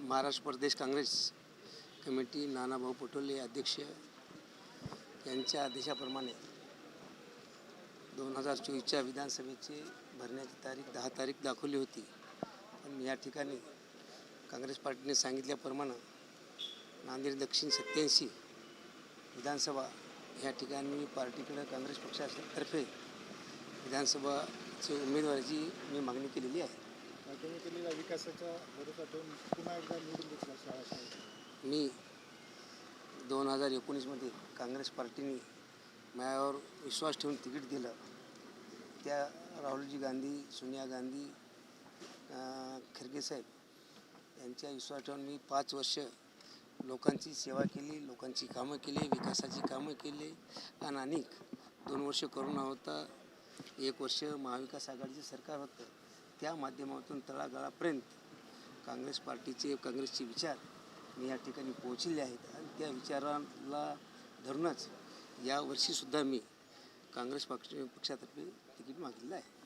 महाराष्ट्र प्रदेश Congress committee Nanabhau Patole अध्यक्ष यांच्या आदेशाप्रमाणे दोन हजार चोवीसच्या विधानसभेची भरण्याची तारीख दहा तारीख दाखवली होती. पण या ठिकाणी काँग्रेस पार्टीने सांगितल्याप्रमाणे नांदेड दक्षिण सत्याऐंशी विधानसभा या ठिकाणी मी पार्टीकडे काँग्रेस पक्षातर्फे विधानसभाची उमेदवारीची मी मागणी केलेली आहे. तुम्ही केलेल्या विकासाचा भरोसा ठेवून पुन्हा एकदा निवडून घेतला शाळा मी दोन हजार एकोणीसमध्ये काँग्रेस पार्टीने माझ्यावर विश्वास ठेवून तिकीट दिलं. त्या राहुलजी गांधी सोनिया गांधी खरगे साहेब त्यांच्या विश्वास ठेवून मी पाच वर्ष लोकांची सेवा केली लोकांची कामं केली विकासाची कामं केली. आणि अनेक दोन वर्ष करोना होता एक वर्ष महाविकास आघाडीचं सरकार होतं. त्या माध्यमातून तळागाळापर्यंत काँग्रेस पार्टीचे काँग्रेसचे विचार मी या ठिकाणी पोहोचलेले आहेत. आणि त्या विचाराला धरूनच यावर्षीसुद्धा मी काँग्रेस पक्ष पक्षातर्फे तिकीट मागलेलं आहे.